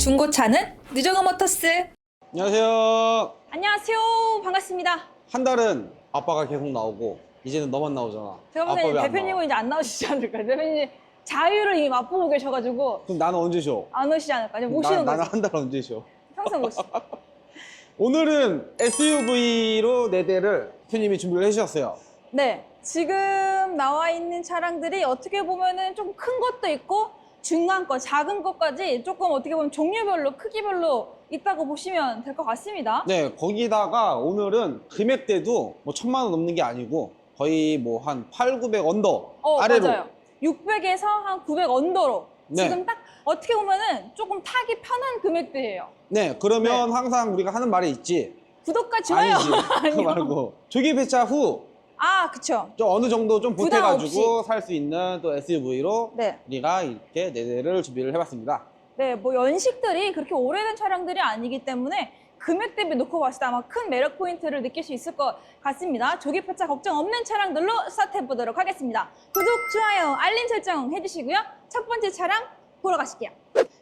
중고차는 느정어 모터스. 안녕하세요. 안녕하세요. 반갑습니다. 한 달은 아빠가 계속 나오고 이제는 너만 나오잖아. 제가 아빠 왜안 대표님은 나와? 이제 안 나오시지 않을까. 대표님 자유를 이미 맛보고 계셔가지고 그럼 나는 언제 쉬어? 안 오시지 않을까. 이제 나, 모시는 나는 거지. 한 달 언제 쉬어? 평생 모시. 오늘은 SUV로 네 대를 대표님이 준비를 해주셨어요. 네. 지금 나와 있는 차량들이 어떻게 보면은 좀 큰 것도 있고 중간 거, 작은 것까지 조금 어떻게 보면 종류별로, 크기별로 있다고 보시면 될 것 같습니다. 네, 거기다가 오늘은 금액대도 뭐 천만 원 넘는 게 아니고 거의 뭐 한 8, 900 언더 어, 아래로. 맞아요. 600에서 한 900 언더로 네. 지금 딱 어떻게 보면은 조금 타기 편한 금액대예요. 네, 그러면 항상 우리가 하는 말이 있지. 구독과 좋아요. 아니지. 그거. 말고 조기 배차 후 아, 그쵸. 좀 어느 정도 좀 부담 보태가지고 살수 있는 또 SUV로 네. 우리가 이렇게 네 대를 준비를 해봤습니다. 네, 뭐 연식들이 그렇게 오래된 차량들이 아니기 때문에 금액 대비 놓고 봤을 때 아마 큰 매력 포인트를 느낄 수 있을 것 같습니다. 조기 폐차 걱정 없는 차량들로 스타트해 보도록 하겠습니다. 구독, 좋아요, 알림 설정 해주시고요. 첫 번째 차량 보러 가실게요.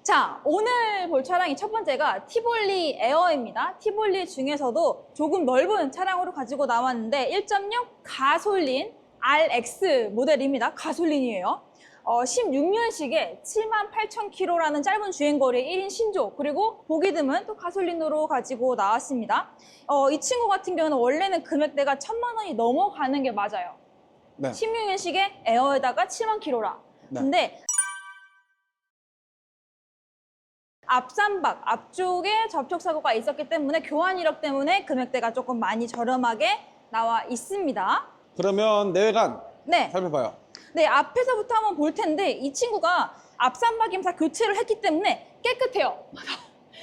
자, 오늘 볼 차량이 첫 번째가 티볼리 에어입니다. 티볼리 중에서도 조금 넓은 차량으로 가지고 나왔는데 1.6 가솔린 RX 모델입니다. 가솔린이에요. 어, 16년식에 78,000km라는 짧은 주행거리 1인 신조 그리고 보기 드문 또 가솔린으로 가지고 나왔습니다. 어, 이 친구 같은 경우는 원래는 금액대가 1,000만 원이 넘어가는 게 맞아요. 네. 16년식에 에어에다가 7만 킬로라. 네. 근데 앞산박 앞쪽에 접촉 사고가 있었기 때문에 교환 이력 때문에 금액대가 조금 많이 저렴하게 나와 있습니다. 그러면 내외관 네. 살펴봐요. 네, 앞에서부터 한번 볼 텐데 이 친구가 앞산박임 다 교체를 했기 때문에 깨끗해요.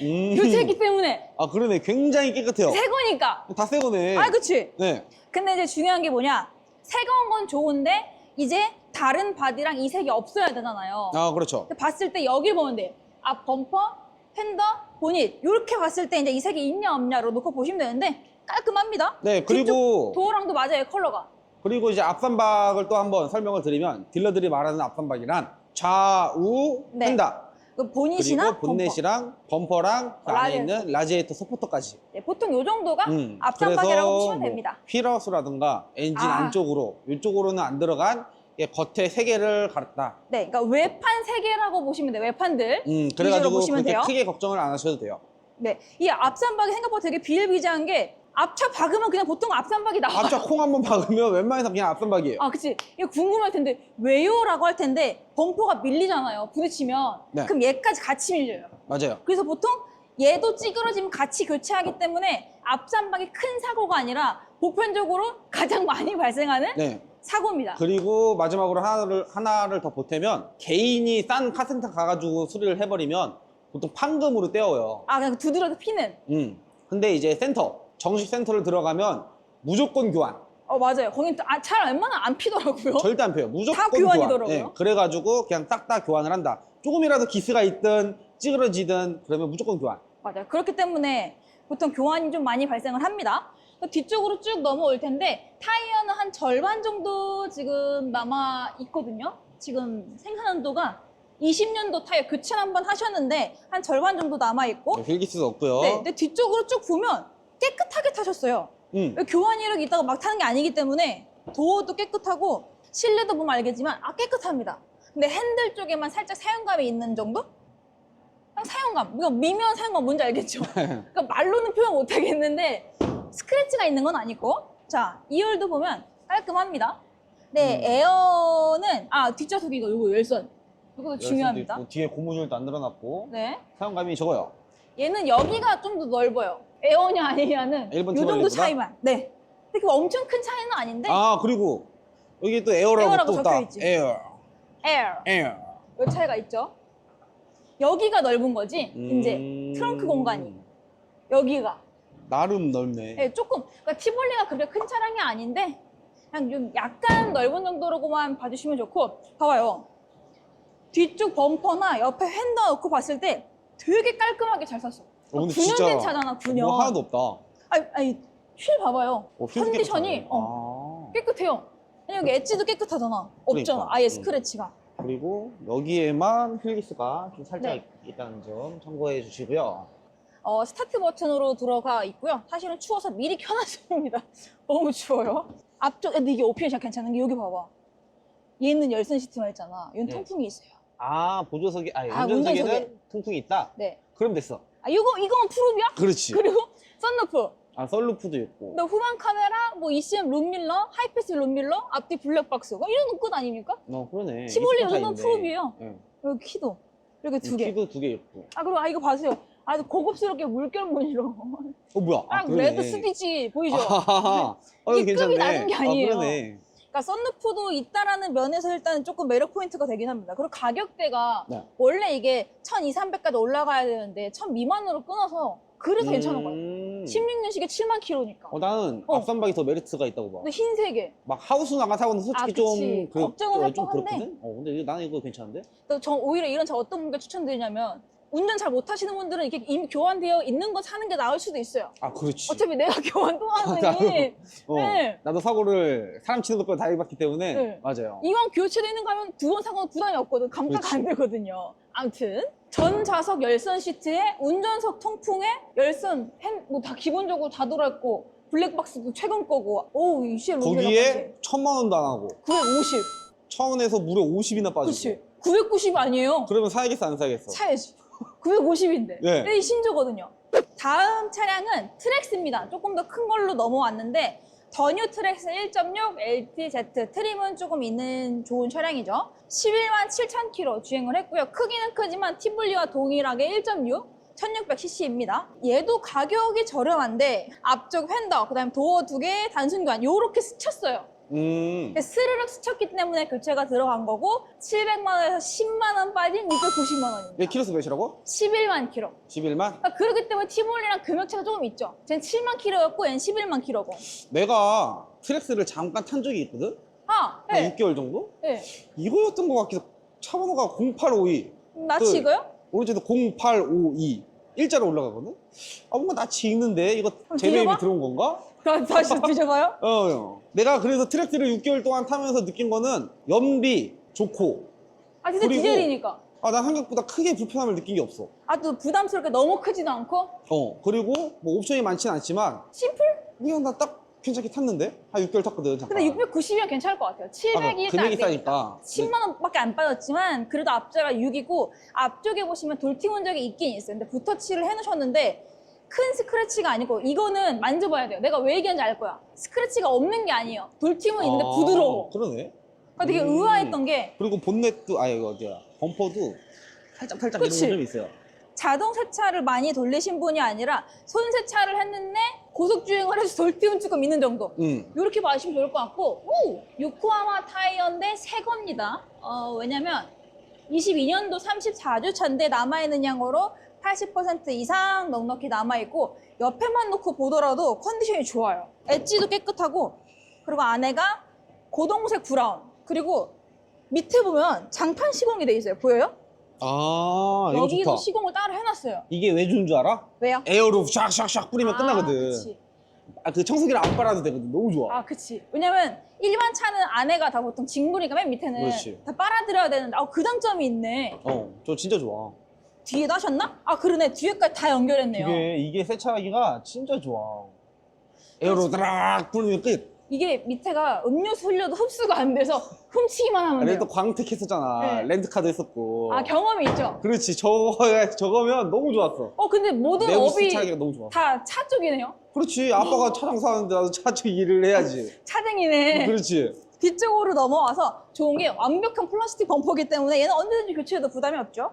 음. 교체했기 때문에 아 그러네. 굉장히 깨끗해요. 새 거니까. 다 새 거네. 아, 그치? 네. 근데 이제 중요한 게 뭐냐? 새 건 건 좋은데 이제 다른 바디랑 이 색이 없어야 되잖아요. 아 그렇죠. 봤을 때 여길 보면 돼요. 앞 범퍼, 팬더, 보닛 이렇게 봤을 때 이제 이 색이 있냐 없냐로 놓고 보시면 되는데 깔끔합니다. 네 그리고 도어랑도 맞아요 컬러가. 그리고 이제 앞선박을 또 한번 설명을 드리면 딜러들이 말하는 앞선박이란 좌우 네. 펜다 그 보닛이나 그리고 본넷이랑 범퍼랑 그 안에 라지에이터. 있는 라지에이터 서포터까지. 범퍼. 네, 보통 요 정도가 음, 앞산박이라고 그래서 보시면 뭐 됩니다. 휠하우스라든가 엔진 아. 안쪽으로 이쪽으로는 안 들어간 이게 겉에 세 개를 갈았다. 네, 그러니까 외판 세 개라고 보시면 돼요. 외판들. 음, 그래가지고 보시면 그렇게 돼요. 크게 걱정을 안 하셔도 돼요. 네, 이 앞산박이 생각보다 되게 비일비재한 게 앞차 박으면 그냥 보통 앞산박이 나와요. 앞차 콩 한번 박으면 웬만해서 그냥 앞선박이에요. 아, 그치. 이거 궁금할 텐데, 왜요?라고 할 텐데, 범퍼가 밀리잖아요. 부딪히면. 네. 그럼 얘까지 같이 밀려요. 맞아요. 그래서 보통 얘도 찌그러지면 같이 교체하기 때문에 앞산박이 큰 사고가 아니라 보편적으로 가장 많이 발생하는 네. 사고입니다. 그리고 마지막으로 하나를 하나를 더 보태면 개인이 싼 카센터 가가지고 수리를 해버리면 보통 판금으로 떼어요. 아, 그냥 두드려서 피는. 음. 근데 이제 센터 정식 센터를 들어가면 무조건 교환. 어, 맞아요. 거긴 아, 잘 웬만하면 안 피더라고요. 절대 안 펴요. 무조건 다 교환이더라고요. 교환. 네, 그래가지고 그냥 딱 다 교환을 한다. 조금이라도 기스가 있든 찌그러지든 그러면 무조건 교환. 맞아요. 그렇기 때문에 보통 교환이 좀 많이 발생을 합니다. 그 뒤쪽으로 쭉 넘어올 텐데 타이어는 한 절반 정도 지금 남아 있거든요. 지금 생산한도가 20년도 타이어 교체를 한번 하셨는데 한 절반 정도 남아 있고 네, 휠기스도 없고요. 네, 근데 뒤쪽으로 쭉 보면 깨끗하게 타셨어요. 음. 교환 이력이 있다가 막 타는 게 아니기 때문에 도어도 깨끗하고 실내도 보면 알겠지만 아 깨끗합니다. 근데 핸들 쪽에만 살짝 사용감이 있는 정도? 그냥 사용감. 이거 미묘한 사용감 뭔지 알겠죠? 그러니까 말로는 표현 못 하겠는데 스크래치가 있는 건 아니고 자 2열도 보면 깔끔합니다. 네 음. 에어는 아 뒷좌석이 이거 요거 열선 이것도 중요합니다. 있고, 뒤에 고무줄도 안 늘어났고 네 사용감이 적어요. 얘는 여기가 좀 더 넓어요. 에어냐 아니냐는 이 일본 정도? 차이만. 네. 근데 그 엄청 큰 차이는 아닌데 아 그리고 여기 또 에어라고, 에어라고 또 있다. 적혀있지. 에어, 에어 에어. 요 차이가 있죠. 여기가 넓은 거지. 음. 이제 트렁크 공간이 여기가 나름 넓네. 네, 조금 그러니까 티볼리가 그렇게 큰 차량이 아닌데 그냥 좀 약간 넓은 정도로만 봐주시면 좋고 봐봐요. 뒤쪽 범퍼나 옆에 휀더 넣고 봤을 때 되게 깔끔하게 잘 샀어. 어, 근데 9년 진짜 된 차잖아, 9년. 뭐 하나도 없다. 아니, 아니 휠 봐봐요. 어, 휠도 컨디션이 깨끗하네. 어, 아. 깨끗해요. 아니, 여기 엣지도 깨끗하잖아. 없잖아. 그러니까. 아예 음. 스크래치가. 그리고 여기에만 휠기스가 좀 살짝 네. 있다는 점 참고해 주시고요. 어, 스타트 버튼으로 들어가 있고요. 사실은 추워서 미리 켜놨습니다. 너무 추워요. 앞쪽, 근데 이게 옵션이 진짜 괜찮은 게 여기 봐봐. 얘는 열선 시트만 있잖아. 얘는 네. 통풍이 있어요. 아 보조석에 아니 아, 운전석에는 운전석에. 통풍이 있다. 네. 그럼 됐어. 아, 이거, 이건 푸르비야? 그렇지. 그리고 썬루프. 아 썰루프도 있고. 너 후방 카메라, 뭐 ECM 룸밀러, 하이패스 룸밀러, 앞뒤 블랙박스. 뭐 이런 거끝 아닙니까? 어 그러네. 티볼리 이 스포차 이건 있네. 푸르비예요. 예. 여기 키도. 이렇게 두 개. 키도 두 개 있고. 아, 그리고 아, 이거 봐세요. 아, 고급스럽게 물결 무늬로. 어 뭐야? 아, 그러네. 레드 스티치 보이죠? 아하하. 어, 이게 급이. 낮은 게 아니에요. 아, 그러네. 그러니까 썬루프도 있다라는 면에서 일단 조금 매력 포인트가 되긴 합니다. 그리고 가격대가 네. 원래 이게 1,200, 300까지 올라가야 되는데 1,000 미만으로 끊어서 그래서 괜찮은 거예요. 음. 16년식에 7만 킬로니까. 어, 나는 어. 앞선박이 더 메리트가 있다고 봐. 근데 흰색에. 막 하우스 나가 솔직히 아, 그치. 좀 그- 걱정은 할좀 법한데. 그렇거든. 어 근데 이거- 나는 이거 괜찮은데? 또 저 오히려 이런 차 어떤 분께 추천드리냐면 운전 잘 못하시는 분들은 이렇게 이미 교환되어 있는 거 사는 게 나을 수도 있어요. 아 그렇지. 어차피 내가 교환 또 하느니 어, 네. 나도 사고를 사람 치는 것보다 다 해봤기 때문에 네. 맞아요. 이왕 교체되는 거 하면 두 번 사고는 부담이 없거든. 감가가. 안 되거든요. 아무튼 전 좌석 열선 시트에 운전석 통풍에 열선 뭐다 기본적으로 다 들어있고 블랙박스도 최근 거고 오 이시엘 거기에 천만 원도 안 하고 950 천원에서 무려 50이나 빠지고. 그치 990 아니에요 그러면 사야겠어 안 사야겠어? 차야지 950인데 네. 근데 이 신조거든요 다음 차량은 트렉스입니다 조금 더 큰 걸로 넘어왔는데 더뉴 트렉스 1.6 LTZ 트림은 조금 있는 좋은 차량이죠 11만 7천 킬로 주행을 했고요 크기는 크지만 티블리와 동일하게 1.6 1600cc입니다. 얘도 가격이 저렴한데 앞쪽 휀더, 그 다음에 도어 두 개, 단순 교환 요렇게 스쳤어요. 음. 스르륵 스쳤기 때문에 교체가 들어간 거고 700만 원에서 10만 원 빠진 690만 원입니다. 얘 키로수 몇이라고? 11만 킬로. 11만? 그러니까 그렇기 때문에 티볼리랑 금액차가 조금 있죠. 쟨 7만 킬로였고 얘는 11만 킬로고. 내가 트렉스를 잠깐 탄 적이 있거든? 아, 한 네. 6개월 정도? 네. 이거였던 것 같기도 차 번호가 0852 나치 그- 이거요? 오른쪽에도 0852 일자로 올라가거든? 아 뭔가 낯이 익는데 이거 제네임이 뒤져봐? 들어온 건가? 다- 다시 뒤져봐요. 어, 어. 내가 그래서 트랙스를 6개월 동안 타면서 느낀 거는 연비 좋고 아, 진짜 그리고- 디젤이니까. 아, 난 한국보다 크게 불편함을 느낀 게 없어. 아, 또 부담스럽게 너무 크지도 않고. 어, 그리고 뭐 옵션이 많지는 않지만 심플? 그냥 나 딱 괜찮게 탔는데? 한 6개월 탔거든, 잠깐. 근데 690이면 괜찮을 것 같아요. 700이 아, 일단 금액이 되니까. 싸니까. 10만 원밖에 안 빠졌지만 그래도 앞자가 6이고 앞쪽에 보시면 돌팅 흔적이 있긴 있어요. 근데 붓터치를 해놓으셨는데 큰 스크래치가 아니고 이거는 만져봐야 돼요. 내가 왜 얘기하는지 알 거야. 스크래치가 없는 게 아니에요. 돌팅은 있는데 아, 부드러워. 그러네. 그러니까 되게 음. 의아했던 게 그리고 본넷도, 아, 이거 어디야. 범퍼도 살짝 살짝 그치? 이런 거 좀 있어요. 자동 세차를 많이 돌리신 분이 아니라 손 세차를 했는데 고속 주행을 해서 돌팅은 조금 있는 정도. 응. 이렇게 봐주시면 좋을 것 같고 오! 요코하마 타이어인데 새 겁니다. 어, 왜냐면 22년도 34주 차인데 남아있는 양으로 80% 이상 넉넉히 남아있고 옆에만 놓고 보더라도 컨디션이 좋아요. 엣지도 깨끗하고 그리고 안에가 고동색 브라운 그리고 밑에 보면 장판 시공이 돼 있어요. 보여요? 아, 이거 여기도 좋다. 시공을 따로 해놨어요. 이게 왜 주는 줄 알아? 왜요? 에어로 샥샥샥 뿌리면 아, 끝나거든. 그치. 아, 그 청소기를 안 빨아도 되거든. 너무 좋아. 아, 그치. 왜냐면 일반 차는 안에가 다 보통 직물이니까 맨 밑에는 그렇지. 다 빨아들여야 되는데, 아, 그 장점이 있네. 어, 저 진짜 좋아. 뒤에도 하셨나? 아, 그러네. 뒤에까지 다 연결했네요. 이게 이게 세차하기가 진짜 좋아. 에어로 드락 뿌리면 끝. 이게 밑에가 음료수 흘려도 흡수가 안 돼서 훔치기만 하면 돼요. 렌트 광택 했었잖아. 네. 렌트카도 했었고. 아, 경험이 있죠? 그렇지. 저거 저거면 너무 좋았어. 어, 근데 모든 내부 업이 세차하기가 너무 좋아. 다 차 쪽이네요? 그렇지. 아빠가 차장 사는데 나도 차쪽 일을 해야지. 차쟁이네. 그렇지. 뒤쪽으로 넘어와서 좋은 게 완벽한 플라스틱 범퍼기 때문에 얘는 언제든지 교체해도 부담이 없죠.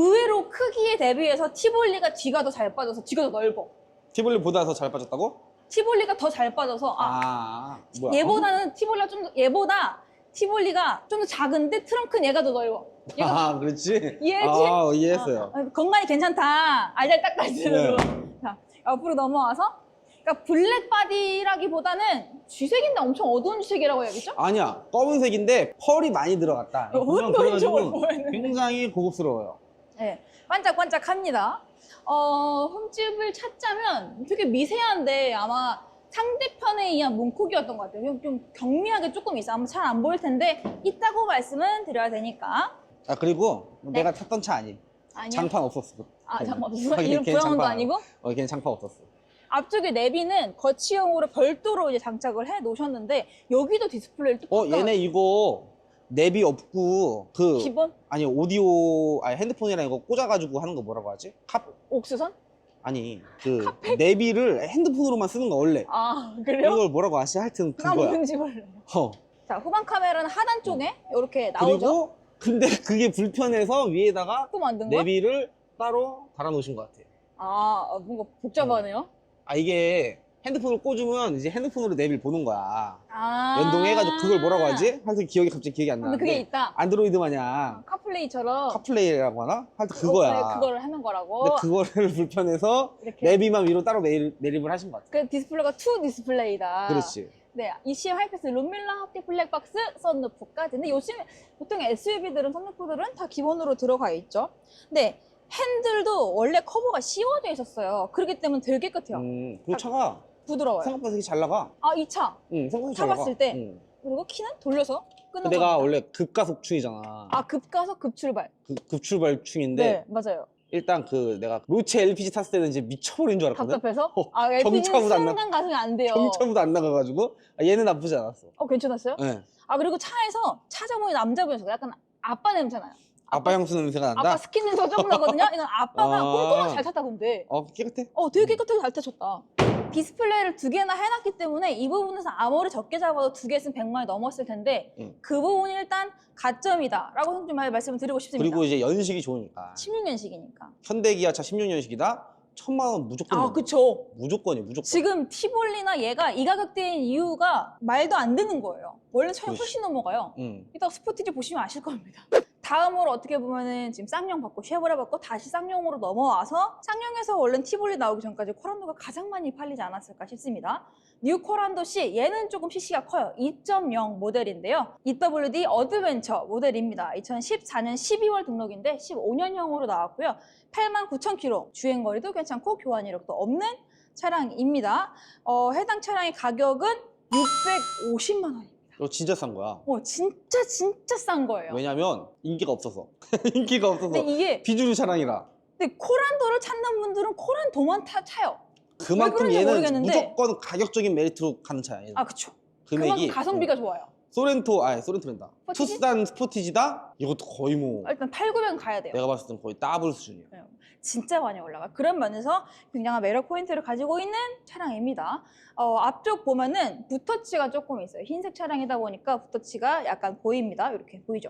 의외로 크기에 대비해서 티볼리가 뒤가 더 잘 빠져서 뒤가 더 넓어. 티볼리보다 더 잘 빠졌다고? 티볼리가 더 잘 빠져서 아, 아, 뭐야? 얘보다는 티볼리가 좀 더, 얘보다 티볼리가 좀 더 작은데 트렁크는 얘가 더 넓어. 얘가 아, 그렇지. 이해했지? 아, 이해했어요. 아, 건강이 괜찮다. 알잘 딱딱지로. 네. 자, 옆으로 넘어와서 그러니까 블랙 바디라기보다는 쥐색인데 엄청 어두운 쥐색이라고 해야겠죠? 아니야. 검은색인데 펄이 많이 들어갔다. 어, 운동이 좋아 그래가지고 보이는데. 굉장히 고급스러워요. 네, 반짝반짝합니다. 어, 홈집을 찾자면 되게 미세한데 아마 상대편에 의한 문콕이었던 것 같아요. 좀, 좀 경미하게 조금 있어. 아마 잘 안 보일 텐데 있다고 말씀은 드려야 되니까. 아 그리고 네. 내가 탔던 차 아니. 아니요. 장판 없었어. 아 잠깐만 어, 무슨 걔는 부양도 아니고 어, 걔는 장판 없었어. 앞쪽에 내비는 거치형으로 별도로 이제 장착을 해 놓으셨는데 여기도 디스플레이를 또어 얘네 이거 내비 없고 그 기본 아니 오디오 아니 핸드폰이랑 이거 꽂아가지고 하는 거 뭐라고 하지? 카 옥수선? 아니 그 내비를 핸드폰으로만 쓰는 거 원래. 아 그래요? 이걸 뭐라고 하지? 하여튼 나 그거야. 뭔지 몰라. 어. 자 후방 카메라는 하단 쪽에 이렇게 나오죠. 그리고 근데 그게 불편해서 위에다가 또 만든 거야? 내비를 따로 달아놓으신 것 같아. 아 어, 뭔가 복잡하네요. 아 이게 핸드폰을 꽂으면 이제 핸드폰으로 내비를 보는 거야. 아 연동해가지고 그걸 뭐라고 하지? 하여튼 기억이 갑자기 기억이 안 나는데. 그게 있다. 안드로이드 마냥 카플레이처럼 카플레이라고 하나? 하여튼 어, 그거야. 그거를 하는 거라고. 근데 그거를 불편해서 이렇게 내비만 위로 따로 매립을 하신 것 같아. 그 디스플레이가 투 디스플레이다. 그렇지. 네, ECM 하이패스 룸밀러 합계 블랙박스 썬루프까지. 근데 요즘 보통 SUV들은 썬루프들은 다 기본으로 들어가 있죠. 근데 핸들도 원래 커버가 씌워져 있었어요. 그렇기 때문에 되게 깨끗해요. 음, 그 차가 부드러워요. 생각보다 되게 잘 나가. 아, 이 차. 응, 생각보다 잘 타봤을. 때? 응. 그리고 키는 돌려서 끄는 내가. 원래 급가속충이잖아. 아, 급가속 급출발. 급, 급출발충인데 네, 맞아요. 일단 그 내가 로체 LPG 탔을 때는 이제 미쳐버린 줄 알았거든. 답답해서? 어, 아, LPG는 순간 가속이 안 돼요. 경차보다 안 나가가지고 아, 얘는 나쁘지 않았어. 어, 괜찮았어요? 네. 아, 그리고 차에서 찾아보니 남자분이서 약간 아빠 냄새나요. 아빠 향수 냄새가 난다. 아빠 스킨 냄새가 조금 나거든요. 이건 아빠가 아. 꼼꼼하게 잘 탔다 근데. 어 깨끗해. 어, 되게 깨끗하게 잘 타셨다. 디스플레이를 두 개나 해놨기 때문에 이 부분에서 아무리 적게 잡아도 두 개 있으면 100만이 넘었을 텐데 응. 그 부분이 일단 가점이다 라고 좀 말씀을 드리고 싶습니다. 그리고 이제 연식이 좋으니까 16년식이니까. 현대기아차 16년식이다. 천만 원 무조건. 아. 그쵸. 무조건이 무조건. 지금 티볼리나 얘가 이 가격대인 이유가 말도 안 되는 거예요. 원래 그렇지. 훨씬 넘어가요. 응. 이따 스포티지 보시면 아실 겁니다. 다음으로 어떻게 보면은 지금 쌍용 받고 쉐보레 받고 다시 쌍용으로 넘어와서 쌍용에서 원래 티볼리 나오기 전까지 코란도가 가장 많이 팔리지 않았을까 싶습니다. 뉴 코란도 C 얘는 조금 CC가 커요. 2.0 모델인데요. EWD 어드벤처 모델입니다. 2014년 12월 등록인데 15년형으로 나왔고요. 89,000km 주행거리도 괜찮고 교환 이력도 없는 차량입니다. 어, 해당 차량의 가격은 650만 원입니다. 이거 진짜 싼 거야. 어, 진짜 진짜 싼 거예요. 왜냐면 인기가 없어서. 인기가 없어서. 근데 이게 비주류 차량이라. 근데 코란도를 찾는 분들은 코란도만 타 차요. 그만큼 그런지 얘는 모르겠는데. 무조건 가격적인 메리트로 가는 차야. 얘는. 아 그쵸. 금액이. 그만큼 가성비가 어. 좋아요. 소렌토, 아니 소렌토랜다. 스포티지? 투싼 스포티지다? 이것도 거의 뭐 일단 8, 900은 가야 돼요. 내가 봤을 땐 거의 더블 수준이야. 진짜 많이 올라가. 그런 면에서 굉장한 매력 포인트를 가지고 있는 차량입니다. 어, 앞쪽 보면은 붓터치가 조금 있어요. 흰색 차량이다 보니까 붓터치가 약간 보입니다. 이렇게 보이죠?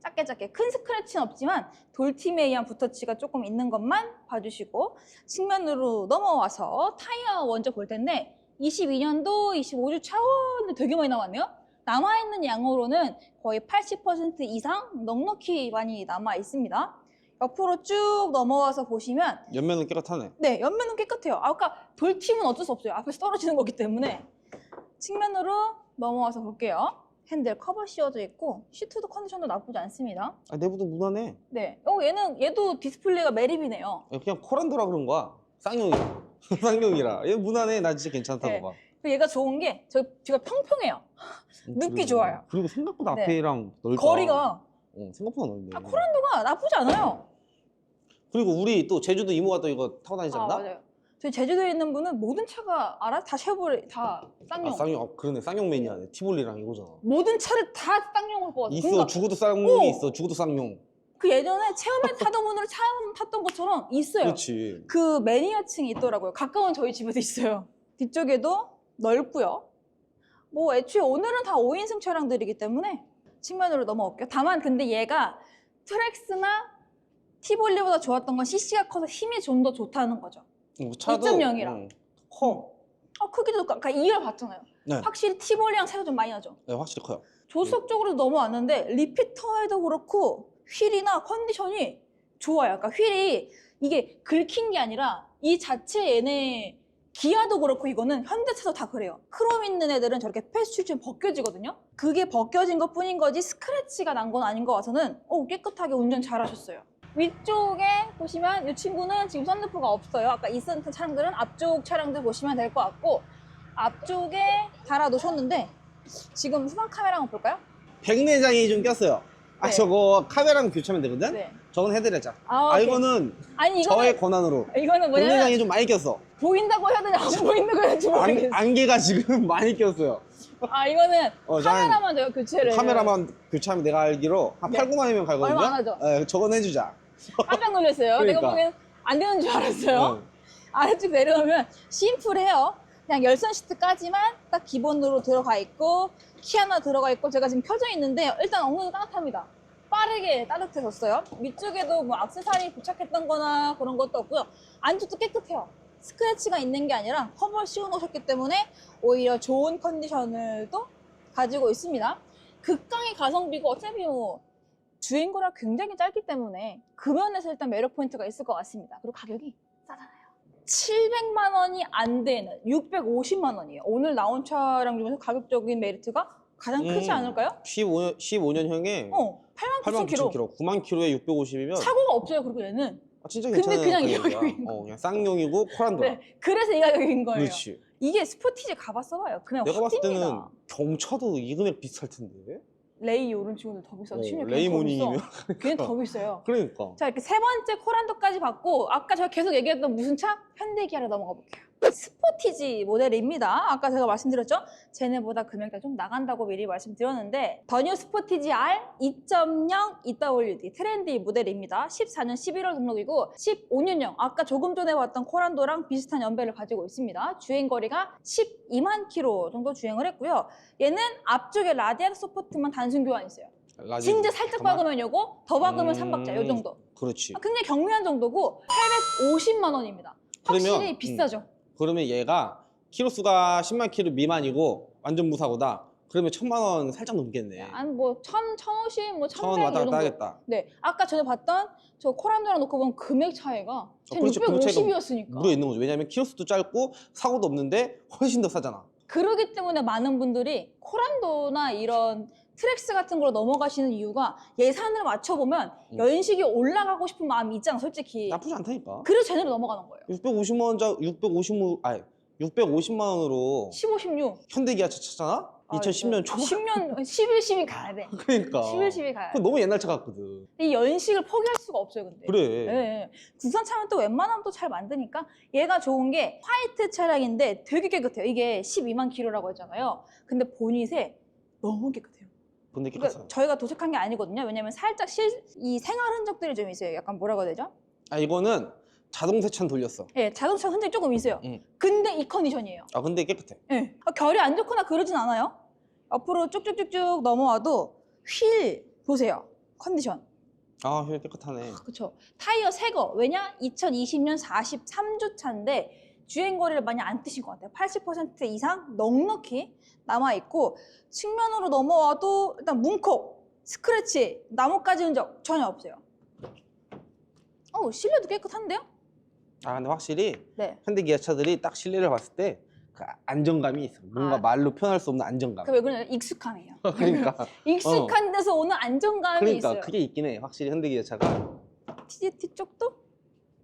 작게 작게 큰 스크래치는 없지만 돌팀에 의한 붓터치가 조금 있는 것만 봐주시고 측면으로 넘어와서 타이어 먼저 볼 텐데 22년도 25주 차원이 되게 많이 남았네요. 남아있는 양으로는 거의 80% 이상 넉넉히 많이 남아 있습니다. 옆으로 쭉 넘어와서 보시면 옆면은 깨끗하네. 네 옆면은 깨끗해요. 아까 돌팀은 어쩔 수 없어요. 앞에서 떨어지는 거기 때문에 측면으로 넘어와서 볼게요. 핸들 커버 씌워져 있고 시트도 컨디션도 나쁘지 않습니다. 아, 내부도 무난해. 네, 어 얘는 얘도 디스플레이가 매립이네요. 그냥 코란도라 그런 거야. 쌍용이라. 쌍용이라. 얘 무난해. 나 진짜 괜찮다고 네. 봐. 얘가 좋은 게 저 뒤가 평평해요. 음, 눕기 그리고- 좋아요. 그리고 생각보다 네. 앞에랑 넓다. 거리가 어, 생각보다 넓네. 아, 코란도가 나쁘지 않아요. 그리고 우리 또 제주도 이모가 또 이거 타고 다니지 아 않나? 맞아요. 저희 제주도에 있는 분은 모든 차가 알아 다 쉐보레 다 쌍용. 아, 쌍용. 아, 그러네. 쌍용 매니아네. 티볼리랑 이거잖아. 모든 차를 다 쌍용으로 뽑았어. 있어. 그러니까 죽어도 쌍용이 어. 있어. 죽어도 쌍용. 그 예전에 체험에 타던 분으로 체험 탔던 것처럼 있어요. 그렇지. 그 매니아층이 있더라고요. 가까운 저희 집에도 있어요. 뒤쪽에도 넓고요. 뭐 애초에 오늘은 다 5인승 차량들이기 때문에 측면으로 넘어올게요. 다만 근데 얘가 트렉스나 티볼리보다 좋았던 건 CC가 커서 힘이 좀 더 좋다는 거죠. 어, 차도 2.0 이라. 응, 커. 어, 크기도 아까 2열 봤잖아요. 네. 확실히 티볼리랑 차이가 좀 많이 나죠. 네, 확실히 커요. 조수석 쪽으로 넘어왔는데 리피터에도 그렇고 휠이나 컨디션이 좋아요. 그러니까 휠이 이게 긁힌 게 아니라 이 자체 얘네 기아도 그렇고 이거는 현대차도 다 그래요. 크롬 있는 애들은 저렇게 패스출처럼 벗겨지거든요. 그게 벗겨진 것 뿐인 거지 스크래치가 난 건 아닌 거 같아서는 오, 깨끗하게 운전 잘하셨어요. 위쪽에 보시면 이 친구는 지금 썬루프가 없어요. 아까 있었던 차량들은 앞쪽 차량들 보시면 될 것 같고 앞쪽에 달아 놓으셨는데 지금 후방 카메라 한번 볼까요? 백내장이 좀 꼈어요. 아 네. 저거 카메라랑 교체하면 되거든? 네. 저건 해드리자. 아, 아. 이거는 아니 이거는 저의 권한으로. 이거는 뭐냐면 백내장이 좀 많이 꼈어. 보인다고 해야 되냐 안 보인다고 해야 될지 안, 모르겠어. 안 개가 지금 많이 꼈어요. 아 이거는 어, 카메라만 저가 교체를 카메라만 교체하면 내가 알기로 한 네. 8, 9만이면 갈거든요. 얼마 안 하죠? 예, 저건 해주자. 깜짝 놀랐어요. 내가 그러니까. 보기엔 안 되는 줄 알았어요. 어. 아래쪽 내려오면 심플해요. 그냥 열선 시트까지만 딱 기본으로 들어가 있고 키 하나 들어가 있고 제가 지금 켜져 있는데 일단 정도 따뜻합니다. 빠르게 따뜻해졌어요. 위쪽에도 뭐 악세사리 부착했던 거나 그런 것도 없고요. 안쪽도 깨끗해요. 스크래치가 있는 게 아니라 커버 씌워 놓으셨기 때문에 오히려 좋은 컨디션을 또 가지고 있습니다. 극강의 가성비고 어차피 뭐 주행거리가 굉장히 짧기 때문에 그 면에서 일단 매력 포인트가 있을 것 같습니다. 그리고 가격이 싸잖아요. 700만 원이 안 되는 650만 원이에요. 오늘 나온 차량 중에서 가격적인 메리트가 가장 크지 음. 않을까요? 15년, 15년형에 어, 8만 9천 8만 킬로. 9천 킬로, 9만 킬로에 650이면 사고가 없어요. 그리고 얘는. 아, 진짜 근데 그냥 이. 가격인 어, 그냥 쌍용이고 코란도라. 네, 그래서 이 가격인 거예요. 그렇지. 이게 스포티지 가봤어봐요. 그냥 내가 확 봤을 때는 뜁니다. 경차도 이 금액 비쌀 텐데. 레이 오른 친구들 더 비싸. 어, 심지어 레이 모닝이면. 걔는 더 비싸요. 그러니까. 자 이렇게 세 번째 코란도까지 받고 아까 제가 계속 얘기했던 무슨 차? 현대기아로 넘어가 볼게요. 스포티지 모델입니다. 아까 제가 말씀드렸죠? 쟤네보다 금액이 좀 나간다고 미리 말씀드렸는데 더뉴 스포티지 R 2.0 EWD 트렌디 모델입니다. 14년 11월 등록이고 15년형 아까 조금 전에 봤던 코란도랑 비슷한 연배를 가지고 있습니다. 주행거리가 12만 킬로 정도 주행을 했고요. 얘는 앞쪽에 라디안 서포트만 단순 교환 있어요. 라디오 진짜 살짝 박으면 요거, 더 박으면 음. 삼 3박자 요 정도. 그렇지. 아, 굉장히 경미한 정도고 850만 원입니다. 그러면, 확실히 음. 비싸죠. 그러면 얘가 키로수가 10만 킬로 미만이고 완전 무사고다. 그러면 천만 원 살짝 넘겠네. 한뭐 천, 천오십, 뭐천 천백 왔다 이 갔다. 하겠다. 네, 아까 전에 봤던 저 코란도랑 놓고 보면 금액 차이가 그렇죠. 금액 차이가 650이었으니까. 무려 있는 거죠. 왜냐면 키로수도 짧고 사고도 없는데 훨씬 더 싸잖아. 그러기 때문에 많은 분들이 코란도나 이런 트랙스 같은 걸로 넘어가시는 이유가 예산을 맞춰보면 음. 연식이 올라가고 싶은 마음이 있잖아, 솔직히. 나쁘지 않다니까. 그래서 쟤네로 넘어가는 거예요. 650만 원자 650만 아니 650만 원으로 15, 16. 현대기아차 찼잖아. 2010년 초. 10년, 11, 12 가야 돼. 그러니까. 11, 12 가야 돼. 너무 옛날 차 같거든. 이 연식을 포기할 수가 없어요, 근데. 그래. 예, 예. 국산 차면 또 웬만하면 또 잘 만드니까 얘가 좋은 게 화이트 차량인데 되게 깨끗해요. 이게 12만 킬로라고 했잖아요. 근데 보닛에 너무 깨끗해요. 근데 그러니까. 저희가 도색한 게 아니거든요. 왜냐면 살짝 실, 이 생활 흔적들이 좀 있어요. 약간 뭐라고 해야 되죠? 아 이거는 자동 세차는 돌렸어. 예, 자동차 흔적이 조금 있어요. 응. 근데 이 컨디션이에요. 아 근데 깨끗해. 예. 아, 결이 안 좋거나 그러진 않아요. 앞으로 쭉쭉쭉쭉 넘어와도 휠 보세요. 컨디션. 아휠 깨끗하네. 그렇죠. 타이어 새 거. 왜냐? 2020년 43주 차인데 주행 거리를 많이 안 뜨신 것 같아요. 80% 이상 넉넉히 남아 있고 측면으로 넘어와도 일단 문콕, 스크래치, 나뭇가지 흔적 전혀 없어요. 어, 실내도 깨끗한데요? 아 근데 확실히 네. 현대 기아차들이 딱 실내를 봤을 때 그 안정감이 있어. 뭔가 아. 말로 표현할 수 없는 안정감. 그 왜 그러냐? 익숙함이에요. 그러니까 익숙한 데서 오는 안정감이 그러니까 있어요. 그게 있긴 해. 확실히 현대 기아차가 TGT 쪽도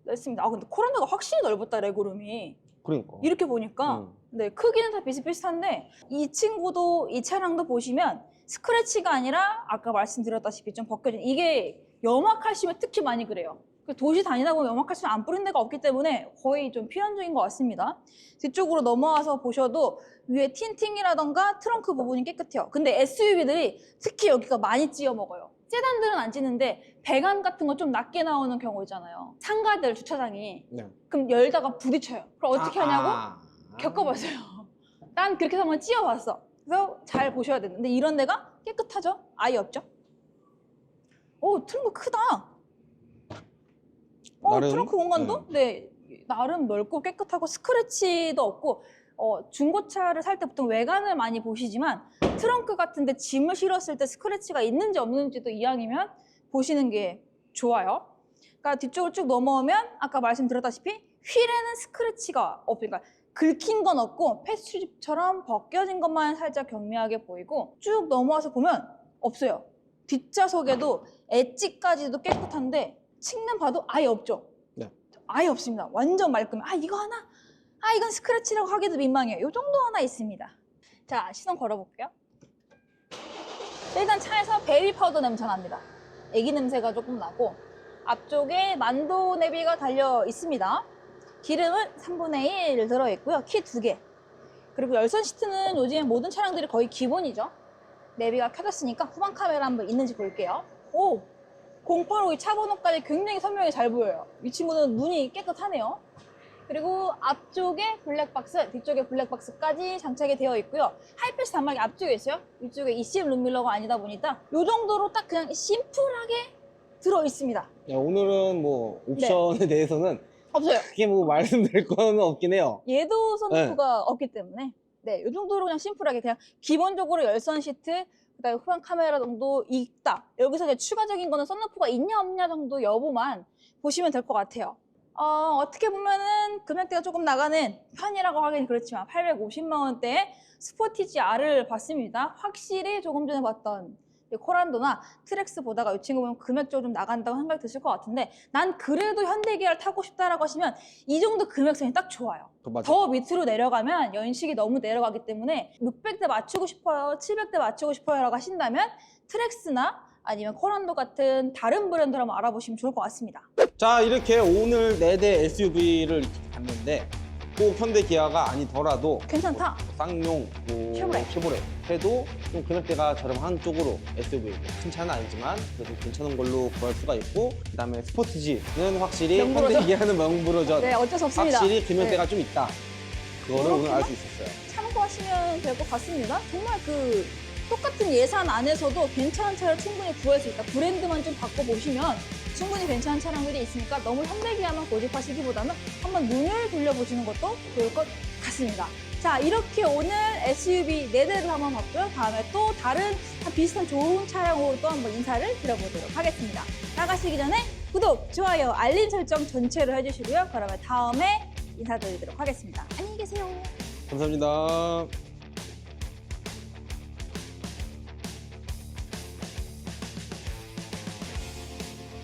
넓습니다. 아 근데 코란도가 확실히 넓었다 레고룸이. 그러니까. 이렇게 보니까 응. 네, 크기는 다 비슷비슷한데 이 친구도 이 차량도 보시면 스크래치가 아니라 아까 말씀드렸다시피 좀 벗겨진 이게 염화칼슘에 특히 많이 그래요. 그 도시 다니다 보면 염화칼슘 안 뿌린 데가 없기 때문에 거의 좀 필연적인 것 같습니다. 뒤쪽으로 넘어와서 보셔도 위에 틴팅이라던가 트렁크 부분이 깨끗해요. 근데 SUV들이 특히 여기가 많이 찌어 먹어요. 세단들은 안 찌는데 배관 같은 거 좀 낮게 나오는 경우 있잖아요. 상가들 주차장이 네. 그럼 열다가 부딪혀요. 그럼 어떻게 아, 하냐고? 아. 겪어봤어요. 난 그렇게 한번 찧어봤어. 그래서 잘 보셔야 되는데 이런 데가 깨끗하죠? 아예 없죠? 오 트렁크 크다. 어 나름, 트렁크 공간도 네 나름 넓고 깨끗하고 스크래치도 없고 어, 중고차를 살 때 보통 외관을 많이 보시지만 트렁크 같은데 짐을 실었을 때 스크래치가 있는지 없는지도 이왕이면 보시는 게 좋아요. 그러니까 뒤쪽을 쭉 넘어오면 아까 말씀드렸다시피 휠에는 스크래치가 없으니까 긁힌 건 없고 패스트집처럼 벗겨진 것만 살짝 경미하게 보이고 쭉 넘어와서 보면 없어요. 뒷좌석에도 엣지까지도 깨끗한데 측면 봐도 아예 없죠. 네. 아예 없습니다. 완전 말끔해. 아 이거 하나 아 이건 스크래치라고 하기도 민망해요. 이 정도 하나 있습니다. 자 시동 걸어볼게요. 일단 차에서 베이비 파우더 냄새 납니다. 애기 냄새가 조금 나고 앞쪽에 만도 내비가 달려 있습니다. 기름은 3분의 1 들어있고요. 키 2개. 그리고 열선 시트는 요즘에 모든 차량들이 거의 기본이죠. 내비가 켜졌으니까 후방 카메라 한번 있는지 볼게요. 오! 085이 차 번호까지 굉장히 선명히 잘 보여요. 이 친구는 눈이 깨끗하네요. 그리고 앞쪽에 블랙박스, 뒤쪽에 블랙박스까지 장착이 되어 있고요. 하이패스 단말기 앞쪽에 있어요. 이쪽에 ECM 룸밀러가 아니다 보니까 이 정도로 딱 그냥 심플하게 들어 있습니다. 네, 오늘은 뭐 옵션에 네. 대해서는 없어요. 크게 뭐 말씀드릴 거는 없긴 해요. 얘도 선루프가 없기 때문에 네, 이 정도로 그냥 심플하게 그냥 기본적으로 열선 시트 그다음에 후방 카메라 정도 있다. 여기서 이제 추가적인 거는 선루프가 있냐 없냐 정도 여부만 보시면 될 것 같아요. 어, 어떻게 보면은 금액대가 조금 나가는 편이라고 하긴 그렇지만 850만 원대의 스포티지 R을 봤습니다. 확실히 조금 전에 봤던 이 코란도나 트렉스 보다가 이 친구 보면 금액적으로 좀 나간다고 생각이 드실 것 같은데 난 그래도 현대기아를 타고 싶다라고 하시면 이 정도 금액선이 딱 좋아요. 더 밑으로 내려가면 연식이 너무 내려가기 때문에 600대 맞추고 싶어요, 700대 맞추고 싶어요 라고 하신다면 트렉스나 아니면 코란도 같은 다른 브랜드를 한번 알아보시면 좋을 것 같습니다. 자 이렇게 오늘 4대 SUV를 봤는데 꼭 현대 기아가 아니더라도 괜찮다. 쌍용, 뭐 쉐보레. 쉐보레 해도 좀 금액대가 저렴한 쪽으로 SUV 큰 차는 아니지만 그래도 괜찮은 걸로 구할 수가 있고 그다음에 스포티지는 확실히 명불허전. 현대 기아는 명불허전 네, 어쩔 수 없습니다. 확실히 금액대가 네. 좀 있다 그거를 오늘 알 수 있었어요 참고하시면 될 것 같습니다. 정말 그 똑같은 예산 안에서도 괜찮은 차를 충분히 구할 수 있다. 브랜드만 좀 바꿔보시면 충분히 괜찮은 차량들이 있으니까 너무 현대기아만 고집하시기보다는 한번 눈을 돌려보시는 것도 좋을 것 같습니다. 자, 이렇게 오늘 SUV 4대를 한번 봤고요. 다음에 또 다른 비슷한 좋은 차량으로 또 한번 인사를 드려보도록 하겠습니다. 나가시기 전에 구독, 좋아요, 알림 설정 전체로 해주시고요. 그러면 다음에 인사드리도록 하겠습니다. 안녕히 계세요. 감사합니다